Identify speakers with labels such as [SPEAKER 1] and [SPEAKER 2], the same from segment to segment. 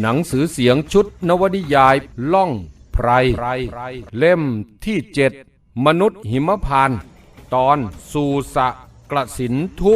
[SPEAKER 1] หนังสือเสียงชุดนวนิยายล่องไพร เล่มที่เจ็ดมนุษย์หิมพานต์ตอนสูสะกระสินทุ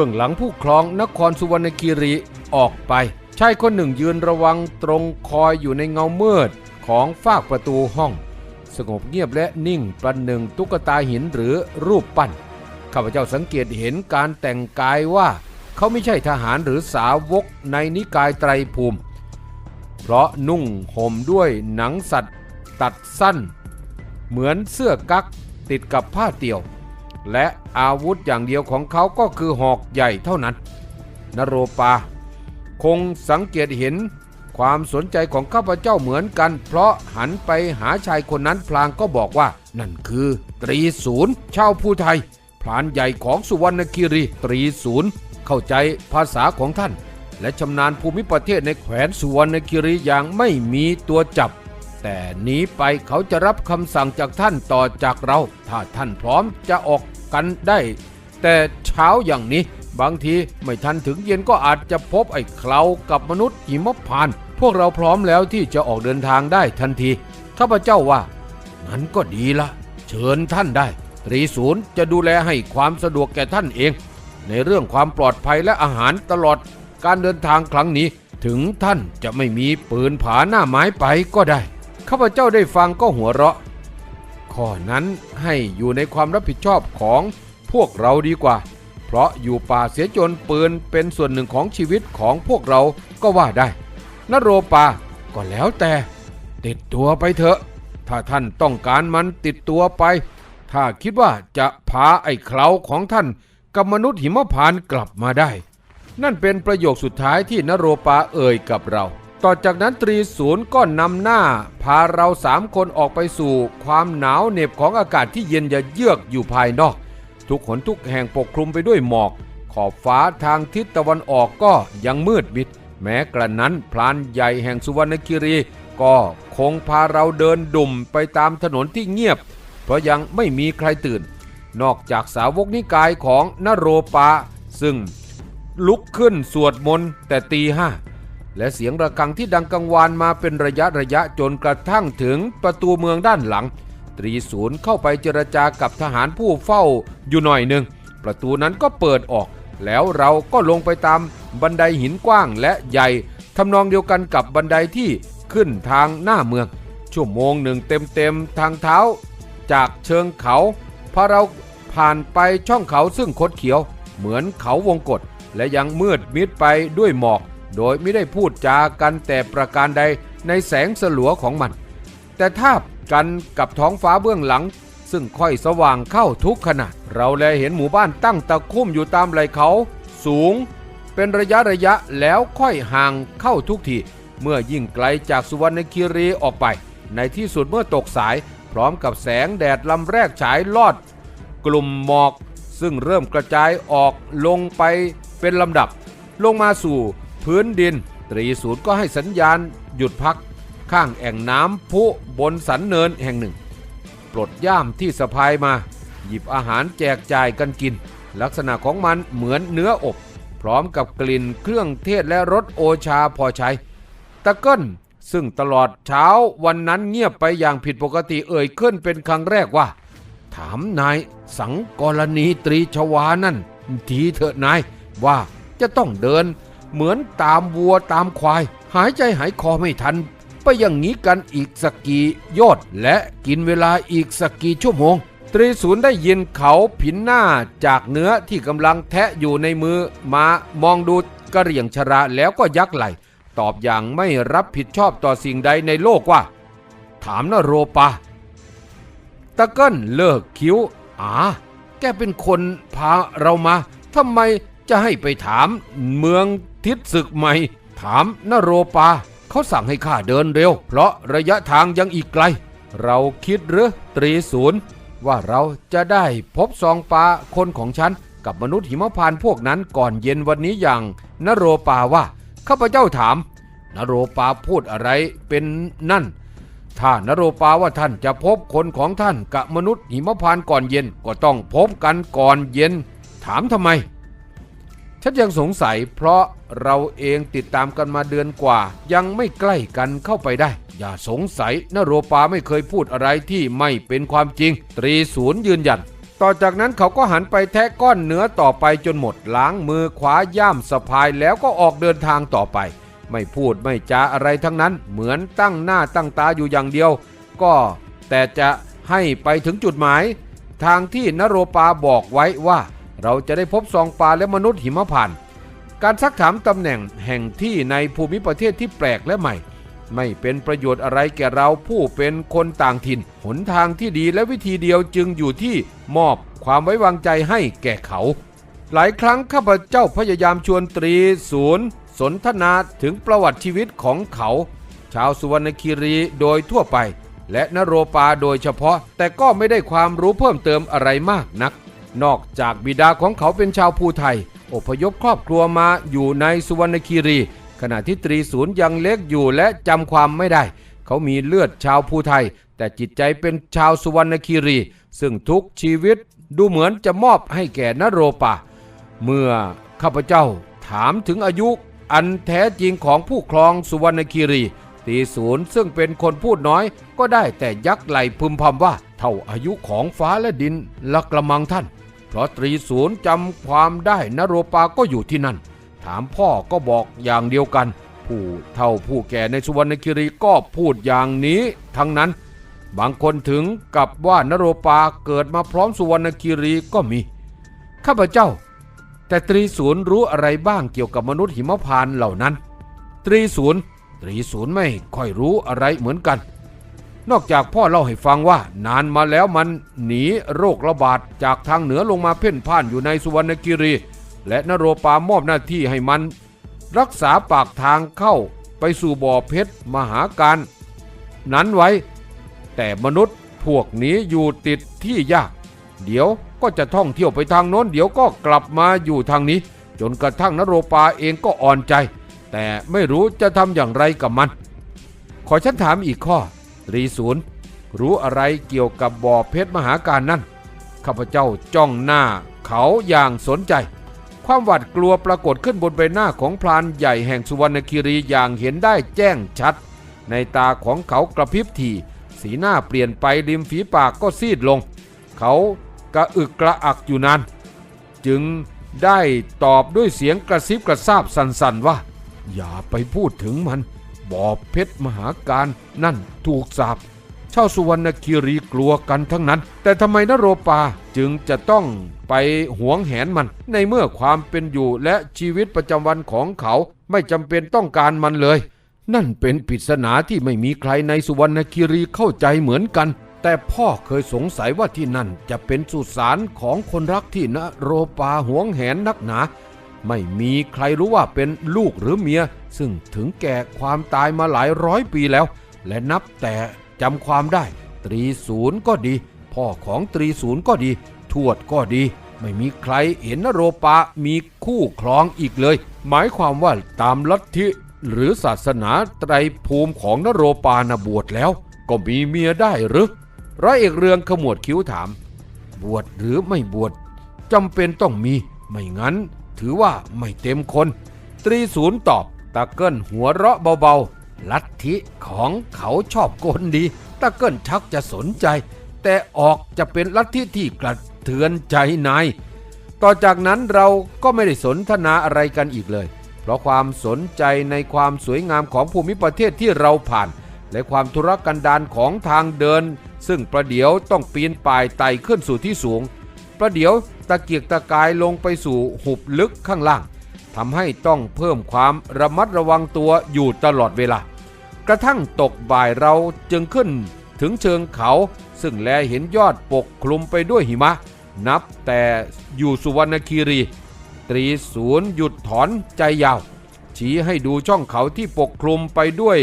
[SPEAKER 1] บื้องหลังผู้ครองนครสุวรรณคีรีออกไปชายคนหนึ่งยืนระวังตรงคอยอยู่ในเงามืดของฟากประตูห้อง สงบเงียบและนิ่งประหนึ่งตุ๊กตาหินหรือรูปปั้นข้าพเจ้าสังเกตเห็นการแต่งกายว่า เขาไม่ใช่ทหารหรือสาวกในนิกายไตรภูมิ เพราะนุ่งห่มด้วยหนังสัตว์ตัดสั้น เหมือนเสื้อกั๊กติดกับผ้าเตี่ยว และอาวุธอย่างเดียวของเขาก็คือหอกใหญ่เท่านั้น นโรปา คงสังเกตเห็นความสนใจของข้าพเจ้าเหมือนกัน เพราะหันไปหาชายคนนั้นพลางก็บอกว่า นั่นคือ ตรีศูนย์ชาวภูไทยพรานใหญ่ของสุวรรณคีรีตรีศูนย์เข้าใจภาษาของท่าน และชำนาญภูมิประเทศในแขวนสุวรรณคีรีอย่างไม่มีตัวจับ แต่หนีไปเขาจะรับคำสั่งจากท่านต่อจากเรา ถ้าท่านพร้อมจะออกกันได้ แต่เช้าอย่างนี้ บางทีไม่ทันถึงเย็นก็อาจจะพบไอ้เคลากับมนุษย์หิมพานต์พวกเราพร้อมแล้วที่จะออกเดินทางได้ทันทีข้าพเจ้าว่างั้นก็ดีละ เชิญท่านได้ตรีศูนย์จะดูแลให้ความสะดวกแก่ท่านเอง ในเรื่องความปลอดภัยและอาหารตลอดการเดินทางครั้งนี้ ถึงท่านจะไม่มีปืนผาหน้าไม้ไปก็ได้ ข้าพเจ้าได้ฟังก็หัวเราะ ข้อนั้นให้อยู่ในความรับผิดชอบของพวกเราดีกว่า เพราะอยู่ป่าเสียจนปืนเป็นส่วนหนึ่งของชีวิตของพวกเราก็ว่าได้นโรปาก็แล้วแต่ติดตัวไปเถอะ ถ้าท่านต้องการมันติดตัวไป ถ้าคิดว่าจะพาไอ้เคราของท่านกับมนุษย์หิมพานกลับมาได้ นั่นเป็นประโยคสุดท้ายที่นโรปาเอ่ยกับเรา ต่อจากนั้นตรีศูนย์ก็นำหน้า พาเราสามคนออกไปสู่ความหนาวเหน็บของอากาศที่เย็นยะเยือกอยู่ภายนอก ทุกขนทุกแห่งปกคลุมไปด้วยหมอก ขอบฟ้าทางทิศตะวันออกก็ยังมืดมิด แม้กระนั้นพลานใหญ่แห่งสุวรรณคีรี ก็คงพาเราเดินดุ่มไปตามถนนที่เงียบ เพราะยังไม่มีใครตื่น นอกจากสาวกนิกายของนโรปา ซึ่งลุกขึ้นสวดมนต์แต่ตีห้า และเสียงระฆังที่ดังกังวานมาเป็นระยะระยะจนกระทั่งถึงประตูเมืองด้านหลัง ตรีศูนย์เข้าไปเจรจากับทหารผู้เฝ้าอยู่หน่อยหนึ่ง ประตูนั้นก็เปิดออก แล้วเราก็ลงไปตามบันไดหินกว้างและใหญ่ทำนองเดียวกันกับบันไดที่ขึ้นทางหน้าเมือง ชั่วโมงหนึ่งเต็มๆทางเท้า จากเชิงเขาพอเราผ่านไปช่องเขาซึ่งคดเขียว เหมือนเขาวงกฏและยังมืดมิดไปด้วยหมอก โดยไม่ได้พูดจากันแต่ประการใดในแสงสลัวของมัน แต่ทาบกันกับท้องฟ้าเบื้องหลัง ซึ่งค่อยสว่างเข้าทุกขณะ เราแลเห็นหมู่บ้านตั้งตะคุ่มอยู่ตามไหล่เขา สูง เป็นระยะระยะแล้วค่อยห่างเข้าทุกที เมื่อยิ่งไกลจากสุวรรณคีรีออกไป ในที่สุดเมื่อตกสาย พร้อมกับแสงแดดลำแรกฉายลอด กลุ่มหมอกซึ่งเริ่มกระจายออกลงไปเป็นลำดับ ลงมาสู่ พื้นดิน ตรีศูนย์ก็ให้สัญญาณหยุดพัก ข้างแอ่งน้ำพุบนสันเนินแห่งหนึ่ง ปลดย่ามที่สะพายมา หยิบอาหารแจกจ่ายกันกิน ลักษณะของมันเหมือนเนื้ออบ พร้อมกับกลิ่นเครื่องเทศและรสโอชาพอใช้ ตะเกิลซึ่งตลอดเช้าวันนั้นเงียบไปอย่างผิดปกติเอ่ยขึ้นเป็นครั้งแรกว่า ถามนายสังกรณีตรีชวานั่น ทีเถอะนายว่าจะต้องเดิน เหมือนตามวัวตามควาย หายใจหายคอไม่ทัน ไปอย่างนี้กันอีกสักกี่ยอด และกินเวลาอีกสักกี่ชั่วโมง ตรีศูนย์ได้ยินเขาผินหน้าจากเนื้อที่กำลังแทะอยู่ในมือมามองดูกระเหรี่ยงชราแล้วก็ยักไหล ตอบอย่างไม่รับผิดชอบต่อสิ่งใดในโลกว่า ถามนโรปาตะเกิ้ลเลิกคิ้วอ่าแกเป็นคนพาเรามาทำไมจะให้ไปถามเมือง ทิศศึกใหม่ ถามนโรปา เขาสั่งให้ข้าเดินเร็ว เพราะระยะทางยังอีกไกล เราคิดหรือตรีศูนย์ว่าเราจะได้พบซองปลาคนของฉัน กับมนุษย์หิมพานพวกนั้นก่อนเย็นวันนี้อย่างนโรปาว่าข้าพเจ้าถาม นโรปาพูดอะไรเป็นนั่น ถ้านโรปาว่าท่านจะพบคนของท่านกับมนุษย์หิมพานก่อนเย็นก็ต้องพบกันก่อนเย็น ถามทำไม ฉันยังสงสัยเพราะเราเองติดตามกันมาเดือนกว่า ยังไม่ใกล้กันเข้าไปได้ อย่าสงสัยนโรปาไม่เคยพูดอะไรที่ไม่เป็นความจริง ตรีศูนย์ยืนยัน ต่อจากนั้นเขาก็หันไปแทะก้อนเนื้อต่อไปจนหมดล้างมือขวาย่ามสะพายแล้วก็ออกเดินทางต่อไป ไม่พูดไม่จาอะไรทั้งนั้น เหมือนตั้งหน้าตั้งตาอยู่อย่างเดียว ก็แต่จะให้ไปถึงจุดหมาย ทางที่นโรปาบอกไว้ว่า เราจะได้พบซองปลาและมนุษย์หิมพาน การซักถามตำแหน่งแห่งที่ในภูมิประเทศที่แปลกและใหม่ ไม่เป็นประโยชน์อะไรแก่เราผู้เป็นคนต่างถิ่น หนทางที่ดีและวิธีเดียวจึงอยู่ที่มอบความไว้วางใจให้แก่เขา หลายครั้งข้าพเจ้าพยายามชวนตรีศูนย์ สนทนาถึงประวัติชีวิตของเขา ชาวสุวรรณคีรีโดยทั่วไป และนโรปาโดยเฉพาะ แต่ก็ไม่ได้ความรู้เพิ่มเติมอะไรมากนัก นอกจากบิดาของเขาเป็นชาวภูไทย อพยพครอบครัวมาอยู่ในสุวรรณคีรี ขณะที่ตรีศูนย์ยังเล็กอยู่และจำความไม่ได้ เขามีเลือดชาวภูไทย แต่จิตใจเป็นชาวสุวรรณคีรี ซึ่งทุกชีวิตดูเหมือนจะมอบให้แก่นโรปาเมื่อข้าพเจ้าถามถึงอายุอันแท้จริงของผู้ครองสุวรรณคีรี ตีศูนย์ซึ่งเป็นคนพูดน้อยก็ได้แต่ยักไหลพึมพำว่า เท่าอายุของฟ้าและดินละกระมังท่าน เพราะตรีศูนย์จำความได้นโรปาก็อยู่ที่นั่น ถามพ่อก็บอกอย่างเดียวกัน ผู้เท่าผู้แก่ในสุวรรณคีรีก็พูดอย่างนี้ทั้งนั้น บางคนถึงกับว่านโรปาเกิดมาพร้อมสุวรรณคีรีก็มี ข้าพเจ้า แต่ตรีศูนย์รู้อะไรบ้างเกี่ยวกับมนุษย์หิมพานเหล่านั้น ตรีศูนย์ตรีศูนย์ไม่ค่อยรู้อะไรเหมือนกัน นอกจากพ่อเล่าให้ฟังว่านานมาแล้วมันหนีโรคระบาดจากทางเหนือลงมาเพ่นพ่านอยู่ในสุวรรณคีรี และนโรปามอบหน้าที่ให้มัน รักษาปากทางเข้าไปสู่บ่อเพชรมหาการ นั้นไว้ แต่มนุษย์พวกนี้อยู่ติดที่ยาก เดี๋ยวก็จะท่องเที่ยวไปทางโน้น เดี๋ยวก็กลับมาอยู่ทางนี้ จนกระทั่งนโรปาเองก็อ่อนใจ แต่ไม่รู้จะทำอย่างไรกับมัน ขอฉันถามอีกข้อ ตรีศูนย์รู้อะไรเกี่ยวกับบ่อเพชรมหาการนั่นข้าพเจ้าจ้องหน้าเขาอย่างสนใจ ความหวาดกลัวปรากฏขึ้นบนใบหน้าของพรานใหญ่แห่งสุวรรณคีรีอย่างเห็นได้แจ้งชัด ในตาของเขากระพริบทีสีหน้าเปลี่ยนไปริมฝีปากก็ซีดลง เขากระอึกกระอักอยู่นานจึงได้ตอบด้วยเสียงกระซิบกระซาบสันๆว่า อย่าไปพูดถึงมัน บ่อเพชรมหาการนั่นถูกสาบชาวสุวรรณคีรีกลัวกันทั้งนั้น แต่ทำไมนโรปาจึงจะต้องไปหวงแหนมัน ในเมื่อความเป็นอยู่และชีวิตประจำวันของเขาไม่จำเป็นต้องการมันเลย นั่นเป็นปริศนาที่ไม่มีใครในสุวรรณคีรีเข้าใจเหมือนกัน แต่พ่อเคยสงสัยว่าที่นั่นจะเป็นสุสานของคนรักที่นโรปาหวงแหนนักหนา ไม่มีใครรู้ว่าเป็นลูกหรือเมีย ซึ่งถึงแก่ความตายมาหลายร้อยปีแล้ว และนับแต่จำความได้ ตรีศูนย์ก็ดี พ่อของตรีศูนย์ก็ดี ทวดก็ดี ไม่มีใครเห็นนโรปามีคู่ครองอีกเลย หมายความว่าตามลัทธิหรือศาสนาไตรภูมิของนโรปานบวชแล้ว ก็มีเมียได้หรือร้อยเอกเรืองขมวดคิ้วถาม บวชหรือไม่บวชจำเป็นต้องมี ไม่งั้น ถือว่าไม่เต็มคน ตรีศูนย์ตอบตะเกิลหัวเราะเบาๆ ลัทธิของเขาชอบโกนดีตะเกิลชักจะสนใจ แต่ออกจะเป็นลัทธิที่กระเทือนใจนายต่อจากนั้นเราก็ไม่ได้สนทนาอะไรกันอีกเลย เพราะความสนใจในความสวยงามของภูมิประเทศที่เราผ่าน และความทุรกันดารของทางเดิน ซึ่งประเดี๋ยวต้องปีนป่ายไต่ขึ้นสู่ที่สูง ประเดี๋ยวตะเกียกตะกายลงไปสู่หุบลึกข้างล่างทำให้ต้องเพิ่มความระมัดระวังตัวอยู่ตลอดเวลา กระทั่งตกบ่ายเราจึงขึ้นถึงเชิงเขา ซึ่งแลเห็นยอดปกคลุมไปด้วยหิมะ นับแต่อยู่สุวรรณคีรี ตรีศูนย์หยุดถอนใจยาว ชี้ให้ดูช่องเขาที่ปกคลุมไปด้วย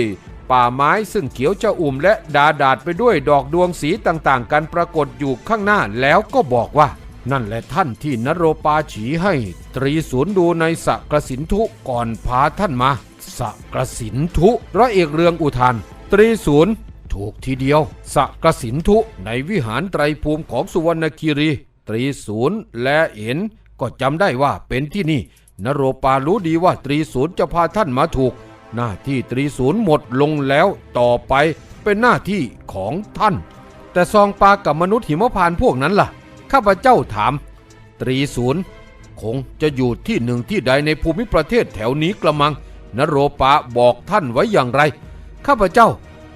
[SPEAKER 1] ป่าไม้ซึ่งเขียวจะอุ่มและดาดาดไปด้วยดอกดวงสีต่างๆ กันปรากฏอยู่ข้างหน้าแล้วก็บอกว่า นั่นแหละท่านที่นโรปาฉีให้ตรีศูนย์ดูในสะกระสินทุก่อนพาท่านมาสะกระสินทุร้อยเอกเรืองอุทาน ตรีศูนย์ถูกทีเดียวสะกระสินทุในวิหารไตรภูมิของสุวรรณคีรี ตรีศูนย์และเห็นก็จำได้ว่าเป็นที่นี่ นโรปารู้ดีว่าตรีศูนย์จะพาท่านมาถูก หน้าที่ตรีศูนย์หมดลงแล้วต่อไปเป็นหน้าที่ของท่าน แต่ซองปลากับมนุษย์หิมพานพวกนั้นล่ะ ข้าพเจ้าถาม ตรีศูนย์คงจะอยู่ที่หนึ่งที่ใดในภูมิประเทศแถวนี้กระมัง นโรปาบอกท่านไว้อย่างไร ข้าพเจ้า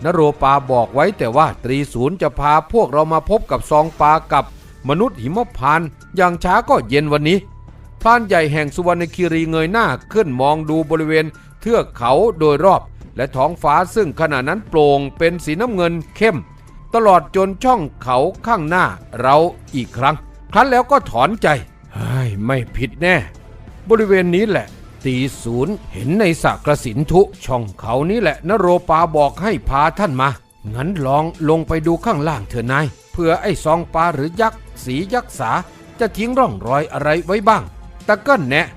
[SPEAKER 1] นโรปาบอกไว้แต่ว่าตรีศูนย์จะพาพวกเรามาพบกับซองปากับมนุษย์หิมพานอย่างช้าก็เย็นวันนี้พรานใหญ่แห่งสุวรรณคีรีเงยหน้าขึ้นมองดูบริเวณ เทือกเขาโดยรอบ และท้องฟ้าซึ่งขณะนั้นโปร่งเป็นสีน้ำเงินเข้ม ตลอดจนช่องเขาข้างหน้าเราอีกครั้ง ครั้นแล้วก็ถอนใจเฮ้ยไม่ผิดแน่ บริเวณนี้แหละ ตีศูนย์เห็นในสระกระสินทุช่องเขานี้แหละนโรปาบอกให้พาท่านมา งั้นลองลงไปดูข้างล่างเถอะนายเพื่อไอ้ซองปลาหรือยักษ์สียักษ์สาจะทิ้งร่องรอยอะไรไว้บ้างตะเกิ้ลแนะ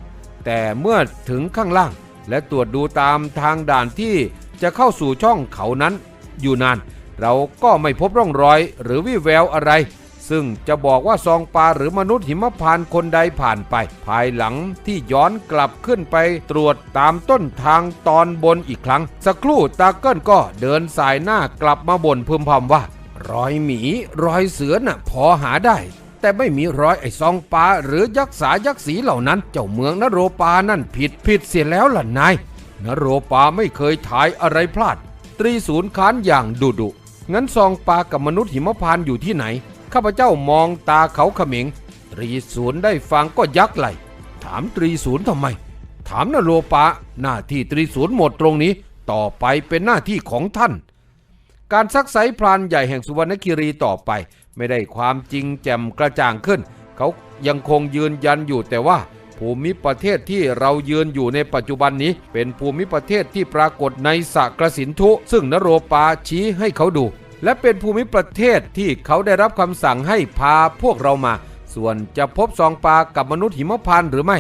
[SPEAKER 1] แต่เมื่อถึงข้างล่าง และตรวจดูตามทางด่านที่จะเข้าสู่ช่องเขานั้น อยู่นาน เราก็ไม่พบร่องรอยหรือวิแววอะไร ซึ่งจะบอกว่าซองปลาหรือมนุษย์หิมพานคนใดผ่านไป ภายหลังที่ย้อนกลับขึ้นไปตรวจตามต้นทางตอนบนอีกครั้ง สักครู่ตาเกิลก็เดินสายหน้ากลับมาบ่นพึมพำว่ารอยหมีรอยเสือน่ะพอหาได้ แต่ไม่มีรอยไอ้ซองปลาหรือยักษ์สายักษ์สีเหล่านั้น เจ้าเมืองนโรปานั่นผิดผิดเสียแล้วล่ะนายนโรปาไม่เคยถ่ายอะไรพลาด ตรีศูนย์ค้านอย่างดุดุ งั้นซองปลากับมนุษย์หิมพานอยู่ที่ไหน ข้าพเจ้ามองตาเขาเขมิงตรีศูนย์ได้ฟังก็ยักไหล ถามตรีศูนย์ทำไม ถามนโรปาหน้าที่ตรีศูนย์หมดตรงนี้ ต่อไปเป็นหน้าที่ของท่าน การซักไซพรานใหญ่แห่งสุวรรณคีรีต่อไป ไม่ได้ความจริงแจ่มกระจ่างขึ้น เขายังคงยืนยันอยู่แต่ว่า ภูมิประเทศที่เรายืนอยู่ในปัจจุบันนี้ เป็นภูมิประเทศที่ปรากฏในสระกระสินธุซึ่งนโรปาชี้ให้เขาดู และเป็นภูมิประเทศที่เขาได้รับคำสั่งให้พาพวกเรามา ส่วนจะพบซองปลากับมนุษย์หิมพานหรือไม่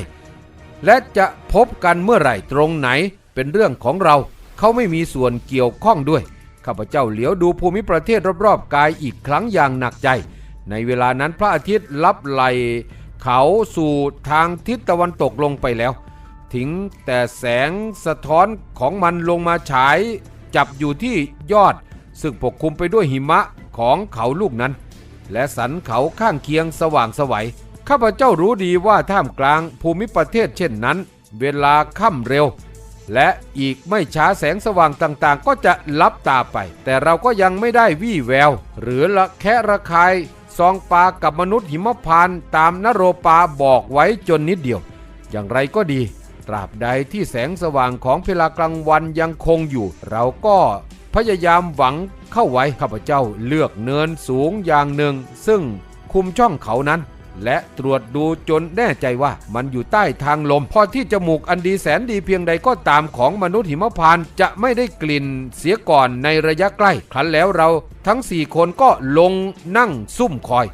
[SPEAKER 1] และจะพบกันเมื่อไหร่ตรงไหน เป็นเรื่องของเรา เขาไม่มีส่วนเกี่ยวข้องด้วยข้าพเจ้าเหลียวดูภูมิประเทศรอบๆกายอีกครั้งอย่างหนักใจ ในเวลานั้นพระอาทิตย์ลับไหล เขาสู่ทางทิศตะวันตกลงไปแล้ว ทิ้งแต่แสงสะท้อนของมันลงมาฉาย จับอยู่ที่ยอด ซึ่งปกคลุมไปด้วยหิมะของเขาลูกนั้น และสันเขาข้างเคียงสว่างสวัยข้าพเจ้ารู้ดีว่าท่ามกลางภูมิประเทศเช่นนั้น เวลาค่ำเร็ว และอีกไม่ช้าแสงสว่างต่างๆ ก็จะลับตาไป แต่เราก็ยังไม่ได้วี่แวว หรือละแคะระคาย ซองปลากับมนุษย์หิมพานตามนโรปาบอกไว้จนนิดเดียว อย่างไรก็ดี ตราบใดที่แสงสว่างของเวลากลางวันยังคงอยู่ เราก็พยายามหวังเข้าไว้ข้าพเจ้าเลือกเนินสูงอย่างหนึ่ง ซึ่งคุมช่องเขานั้น และตรวจดูจนแน่ใจว่ามันอยู่ใต้ทางลม พอที่จมูกอันดีแสนดีเพียงใดก็ตามของมนุษย์หิมพานจะไม่ได้กลิ่นเสียก่อนในระยะใกล้ ครั้นแล้วเราทั้งสี่คนก็ลงนั่งซุ่มคอย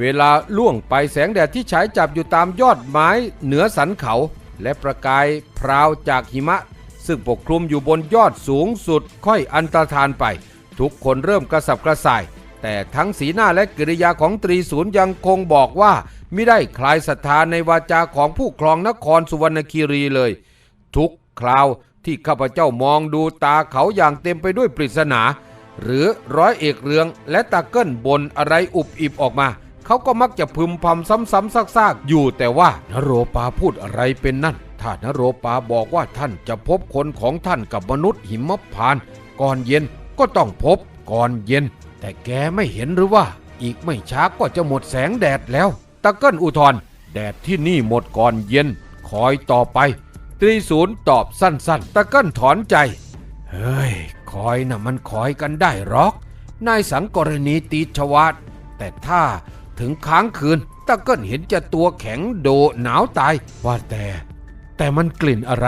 [SPEAKER 1] เวลาล่วงไปแสงแดดที่ฉายจับอยู่ตามยอดไม้เหนือสันเขา และประกายพราวจากหิมะ ซึ่งปกคลุมอยู่บนยอดสูงสุดค่อยอันตรธานไป ทุกคนเริ่มกระสับกระส่าย แต่ทั้งสีหน้าและกิริยาของตรีศูนย์ยังคงบอกว่าไม่ได้คลายศรัทธาในวาจาของผู้ครองนครสุวรรณคีรีเลย ทุกคราวที่ข้าพเจ้ามองดูตาเขาอย่างเต็มไปด้วยปริศนา หรือร้อยเอกเรืองและตาเกิ้ลบนอะไรอุบอิบออกมา เขาก็มักจะพึมพำซ้ำๆซากๆ อยู่แต่ว่านโรปาพูดอะไรเป็นนั่น ถ้านโรปาบอกว่าท่านจะพบคนของท่านกับมนุษย์หิมพานต์ก่อนเย็นก็ต้องพบก่อนเย็น แต่แกไม่เห็นหรือว่า อีกไม่ช้าก็จะหมดแสงแดดแล้ว ตะเกิ้ลอุทธรแดดที่นี่หมดก่อนเย็น คอยต่อไป ตรีศูนย์ตอบสั้นๆ ตะเกิ้ลถอนใจ เฮ้ย คอยนะ่ะมันคอยกันได้หรอก นายสังกรณีตีชวาดแต่ถ้าถึงค้างคืน ตะเกิ้ลเห็นจะตัวแข็งโดหนาวตาย ว่าแต่ แต่มันกลิ่นอะไร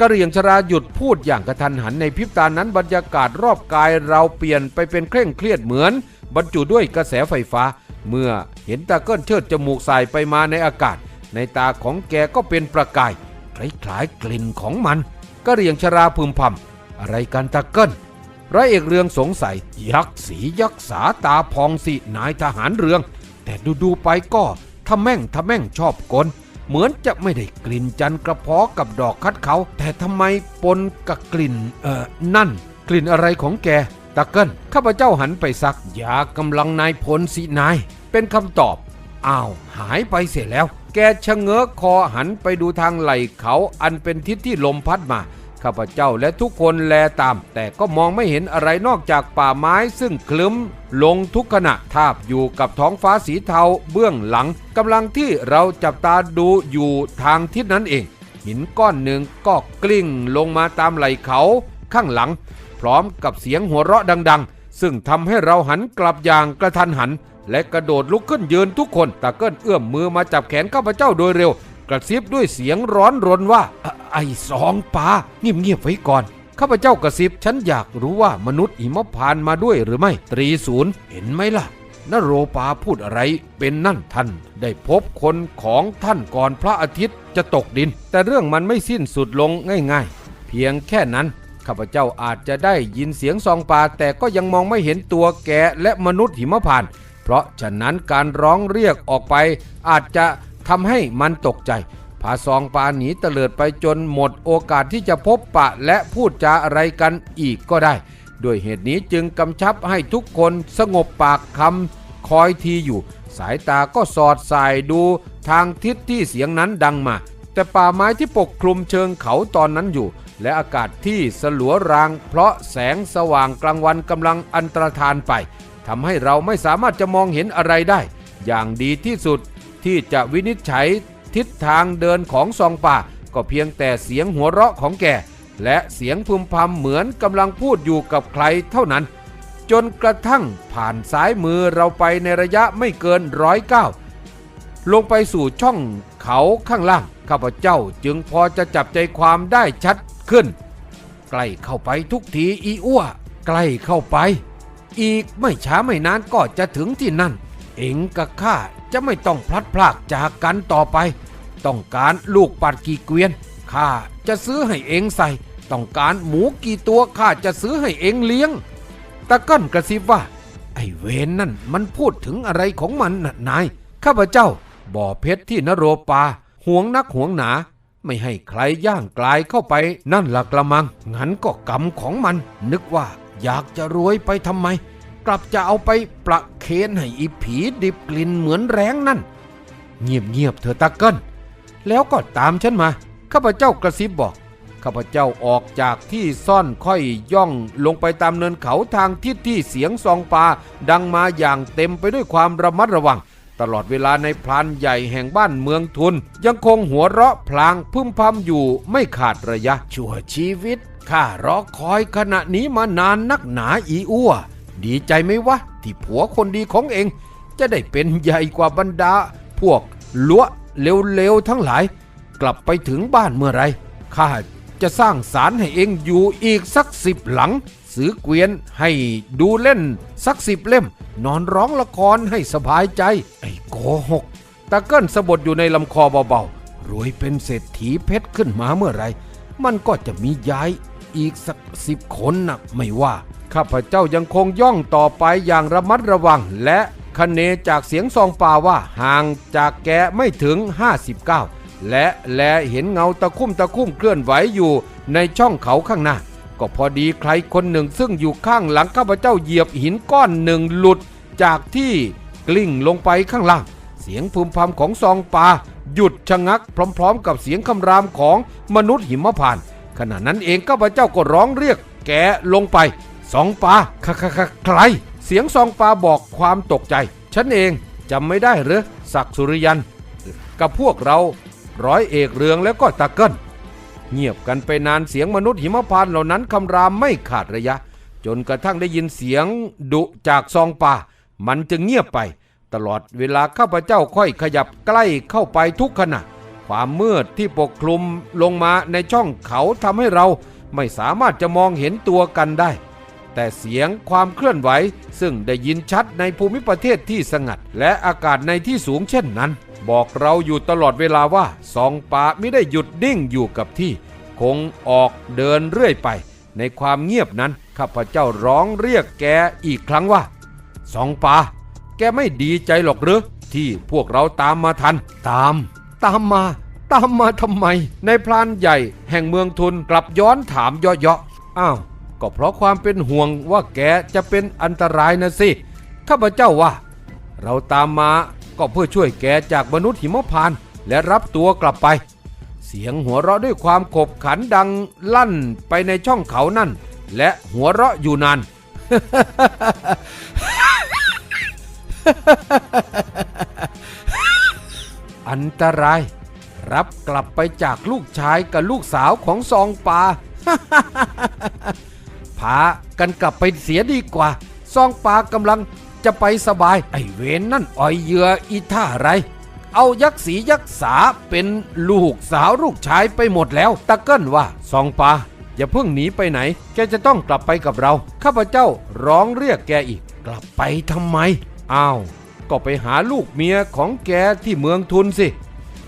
[SPEAKER 1] กระเหรียงชราหยุดพูดอย่างกระทันหันในพริบตานั้นบรรยากาศรอบกายเราเปลี่ยนไปเป็นเคร่งเครียดเหมือน บรรจุด้วยกระแสไฟฟ้า เมื่อเห็นตาเกิลเชิดจมูกใส่ไปมาในอากาศ ในตาของแกก็เป็นประกายคล้ายๆกลิ่นของมันก็เรียงชราพึมพำอะไรกันตาเกิลร้อยเอกเรืองสงสัย ยักษ์สียักษ์สาตาพองสินายทหารเรือง แต่ดูๆไปก็ทำแม่งทำแม่งชอบกล เหมือนจะไม่ได้กลิ่นจันกระเพาะกับดอกคัดเขา แต่ทำไมปนกับกลิ่นเอ่อนั่น กลิ่นอะไรของแกตะเกิลข้าพเจ้าหันไปซักยากำลังนายพลสินาย เป็นคำตอบอ้าวหายไปเสียแล้ว แกชะเง้อคอหันไปดูทางไหล่เขาอันเป็นทิศที่ลมพัดมา ข้าพเจ้าและทุกคนแลตาม แต่ก็มองไม่เห็นอะไรนอกจากป่าไม้ซึ่งคลึ้ม ลงทุกขณะทาบอยู่กับท้องฟ้าสีเทาเบื้องหลังกำลังที่เราจับตาดูอยู่ทางทิศนั้นเอง หินก้อนหนึ่งก็กลิ้งลงมาตามไหล่เขาข้างหลัง พร้อมกับเสียงหัวเราะดัง ๆ ซึ่งทำให้เราหันกลับอย่างกระทันหัน และกระโดดลุกขึ้นยืนทุกคนตาเกิ้ลเอื้อมมือมาจับแขนข้าพเจ้าโดยเร็ว กระซิบด้วยเสียงร้อนรนว่า"ไอ้สองปาเงียบๆไว้ก่อนข้าพเจ้ากระซิบฉันอยากรู้ว่ามนุษย์หิมพานมาด้วยหรือไม่ ตรีศูนย์เห็นไหมล่ะนโรปาพูดอะไรเป็นนั่นท่าน ได้พบคนของท่านก่อนพระอาทิตย์จะตกดิน แต่เรื่องมันไม่สิ้นสุดลงง่ายๆ เพียงแค่นั้นข้าพเจ้าอาจจะได้ยินเสียงซองปลาแต่ก็ยังมองไม่เห็นตัวแกและมนุษย์หิมพาน เพราะฉะนั้นการร้องเรียกออกไปอาจจะ ทำให้มันตกใจพาซองปลาหนีเตลิดไปจนหมดโอกาสที่จะพบปะและพูดจาอะไรกันอีกก็ได้ ด้วยเหตุนี้จึงกำชับให้ทุกคนสงบปากคำคอยทีอยู่ สายตาก็สอดสายดูทางทิศที่เสียงนั้นดังมา แต่ป่าไม้ที่ปกคลุมเชิงเขาตอนนั้นอยู่ และอากาศที่สลัวราง เพราะแสงสว่างกลางวันกำลังอันตรธานไปทำให้เราไม่สามารถจะมองเห็นอะไรได้ อย่างดีที่สุด ที่จะวินิจฉัยทิศทางเดินของซองป่า ก็เพียงแต่เสียงหัวเราะของแกและเสียงพึมพำเหมือนกำลังพูดอยู่กับใครเท่านั้น จนกระทั่งผ่านซ้ายมือเราไปในระยะไม่เกินร้อยเก้าลงไปสู่ช่องเขาข้างล่าง ข้าพเจ้าจึงพอจะจับใจความได้ชัดขึ้น ใกล้เข้าไปทุกทีอีอ้วใกล้เข้าไป อีกไม่ช้าไม่นานก็จะถึงที่นั่น เองกับข้า จะไม่ต้องพลัดพรากจากกันต่อไป ต้องการลูกปัดกี่เกวียนข้าจะซื้อให้เองใส่ ต้องการหมูกี่ตัวข้าจะซื้อให้เองเลี้ยงตะก้อนกระซิบว่า ไอ้เวนนั่นมันพูดถึงอะไรของมันน่ะนายข้าพเจ้า บ่อเพชรที่นโรปาห่วงนักห่วงหนา ไม่ให้ใครย่างกลายเข้าไปนั่นละกระมังงั้นก็กรรมของมัน นึกว่าอยากจะรวยไปทำไม กลับจะเอาไปประเคนให้อีผีดิบกลิ่นเหมือนแรงนั่น เงียบๆเธอตะเกิลแล้วก็ตามฉันมา ข้าพเจ้ากระซิบบอก ข้าพเจ้าออกจากที่ซ่อนค่อยย่องลงไปตามเนินเขาทางทิศที่เสียงซองปลาดังมาอย่างเต็มไปด้วยความระมัดระวัง ตลอดเวลาในพลานใหญ่แห่งบ้านเมืองทุน ยังคงหัวเราะพลางพึ่มพำอยู่ไม่ขาดระยะชั่วชีวิตข้ารอคอยขณะนี้มานานนักหนาอีอ้ว ดีใจไหมวะ ที่ผัวคนดีของเอง จะได้เป็นใหญ่กว่าบรรดา พวกลัวเร็วๆทั้งหลาย กลับไปถึงบ้านเมื่อไรข้าจะสร้างศาลให้เองอยู่อีกสักสิบหลังซื้อเกวียนให้ดูเล่นสักสิบเล่ม นอนร้องละครให้สบายใจ ไอ้โกหกตะเกิ้ลสะบดอยู่ในลำคอเบาๆรวยเป็นเศรษฐีเพชรขึ้นมาเมื่อไร มันก็จะมีย้าย อีกสักสิบคนนะไม่ว่า ข้าพเจ้ายังคงย่องต่อไปอย่างระมัดระวัง และคะเนจากเสียงซองป่าว่าห่างจากแกไม่ถึง 59 และแลเห็นเงาตะคุ่มตะคุ่มเคลื่อนไหวอยู่ในช่องเขาข้างหน้า ก็พอดีใครคนหนึ่งซึ่งอยู่ข้างหลังข้าพเจ้าเหยียบหินก้อนหนึ่งหลุดจากที่กลิ้งลงไปข้างล่าง เสียงพึมพำของซองปาหยุดชะงักพร้อม ๆ กับเสียงคำรามของมนุษย์หิมพานต์ ขณะนั้นเองข้าพเจ้าก็ร้องเรียกแกลงไปสองปลาคะคะคะใคร เสียงซองปลาบอกความตกใจ ฉันเองจำไม่ได้หรือศักสุริยัน กับพวกเราร้อยเอกเรืองแล้วก็ตะเกิลเงียบกันไปนานเสียงมนุษย์หิมพานเหล่านั้นคำรามไม่ขาดระยะ จนกระทั่งได้ยินเสียงดุจากซองป่า มันจึงเงียบไป ตลอดเวลาข้าพเจ้าค่อยขยับใกล้เข้าไปทุกขณะ ความมืดที่ปกคลุมลงมาในช่องเขาทำให้เราไม่สามารถจะมองเห็นตัวกันได้ แต่เสียงความเคลื่อนไหว ซึ่งได้ยินชัดในภูมิประเทศที่สงัด และอากาศในที่สูงเช่นนั้น บอกเราอยู่ตลอดเวลาว่าซองป่าไม่ได้หยุดนิ่งอยู่กับที่ คงออกเดินเรื่อยไป ในความเงียบนั้นข้าพเจ้าร้องเรียกแกอีกครั้งว่าสองป่าแกไม่ดีใจหรอกหรือที่พวกเราตามมาทันตาม ตามมา ตามมาทำไม ในพลานใหญ่แห่งเมืองทุนกลับย้อนถามเยาะๆอ้าว ก็เพราะความเป็นห่วงว่าแกจะเป็นอันตรายนะสิ ข้าพเจ้าว่า เราตามมาก็เพื่อช่วยแกจากมนุษย์หิมพานและรับตัวกลับไป เสียงหัวเราะด้วยความขบขันดังลั่นไปในช่องเขานั่น และหัวเราะอยู่นาน อันตราย รับกลับไปจากลูกชายกับลูกสาวของซองปาพากันกลับไปเสียดีกว่า ซองปากำลังจะไปสบาย ไอเวนนั่นอ่อยเหยื่ออีท่าไร เอายักษ์สียักษ์สาเป็นลูกสาวลูกชายไปหมดแล้วตะเกิ้ลว่า ซองปาอย่าเพิ่งหนีไปไหน แกจะต้องกลับไปกับเรา ข้าพเจ้าร้องเรียกแกอีก กลับไปทำไม อ้าว ก็ไปหาลูกเมียของแกที่เมืองทุนสิ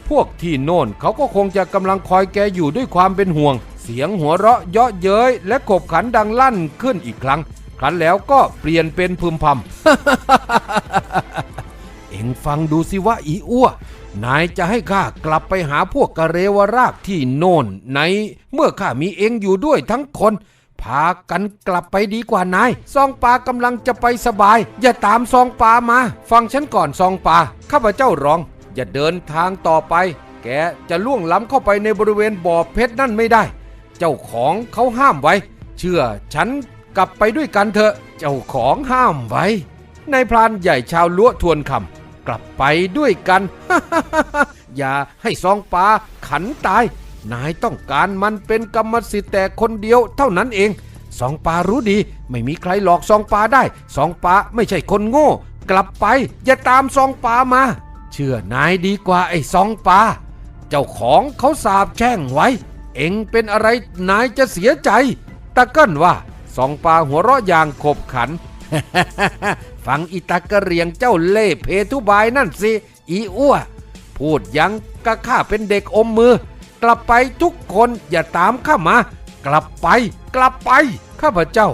[SPEAKER 1] พวกที่โน่นเขาก็คงจะกำลังคอยแกอยู่ด้วยความเป็นห่วง เสียงหัวเราะเยาะเย้ยและขบขันดังลั่นขึ้นอีกครั้ง ครั้นแล้วก็เปลี่ยนเป็นพึมพำ เอ็งฟังดูสิว่าอีอ้วนายจะให้ข้ากลับไปหาพวกกะเรวรากที่โน่นในเมื่อข้ามีเอ็งอยู่ด้วยทั้งคน พากันกลับไปดีกว่านาย ซองปลากำลังจะไปสบาย อย่าตามซองปลามา ฟังฉันก่อนซองปลาข้าพเจ้าร้อง อย่าเดินทางต่อไป แกจะล่วงล้ำเข้าไปในบริเวณบ่อเพชรนั่นไม่ได้ เจ้าของเขาห้ามไว้ เชื่อฉันกลับไปด้วยกันเถอะ เจ้าของห้ามไว้ นายพรานใหญ่ชาวล้วทวนคำกลับไปด้วยกัน อย่าให้ซองปลาขันตาย นายต้องการมันเป็นกรรมสิทธิ์แต่คนเดียวเท่านั้นเองซองปารู้ดี ไม่มีใครหลอกซองปาได้ซองปาไม่ใช่คนโง่ กลับไปอย่าตามซองปามา เชื่อนายดีกว่าไอ้ซองปา เจ้าของเขาสาบแช่งไว้ เอ็งเป็นอะไรนายจะเสียใจ ตะเกิ้นว่าซองปาหัวเราะอย่างขบขัน ฟังอีตากระเรียงเจ้าเล่เพทุบายนั่นสิ อีอ้วพูดยังกะข้าเป็นเด็กอมมือ กลับไปทุกคนอย่าตามข้ามา กลับไป กลับไป ข้าพเจ้า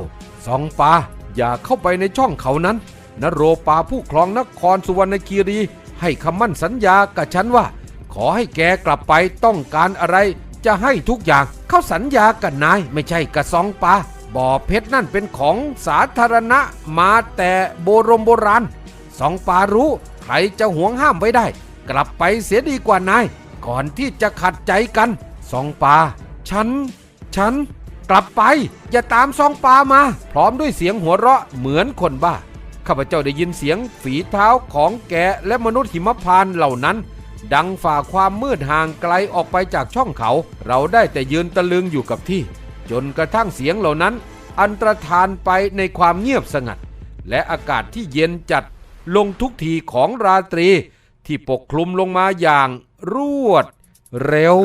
[SPEAKER 1] สองปาอย่าเข้าไปในช่องเขานั้นนโรปาผู้ครองนครสุวรรณคีรี ให้คำมั่นสัญญากับฉันว่า ขอให้แกกลับไปต้องการอะไรจะให้ทุกอย่างเขาสัญญากับนายไม่ใช่กับซองปาบ่อเพชรนั่นเป็นของสาธารณะมาแต่โบรมโบราณสองปารู้ใครจะหวงห้ามไว้ได้ กลับไปเสียดีกว่านาย ก่อนที่จะขัดใจกันสองปา ฉัน ฉัน กลับไป อย่าตามซองปามา พร้อมด้วยเสียงหัวเราะเหมือนคนบ้า ข้าพเจ้าได้ยินเสียงฝีเท้าของแกะและมนุษย์หิมพานเหล่านั้น ดังฝ่าความมืดห่างไกลออกไปจากช่องเขา เราได้แต่ยืนตะลึงอยู่กับที่ จนกระทั่งเสียงเหล่านั้น อันตรธานไปในความเงียบสงัด และอากาศที่เย็นจัดลงทุกทีของราตรี ที่ปกคลุมลงมาอย่างรวดเร็ว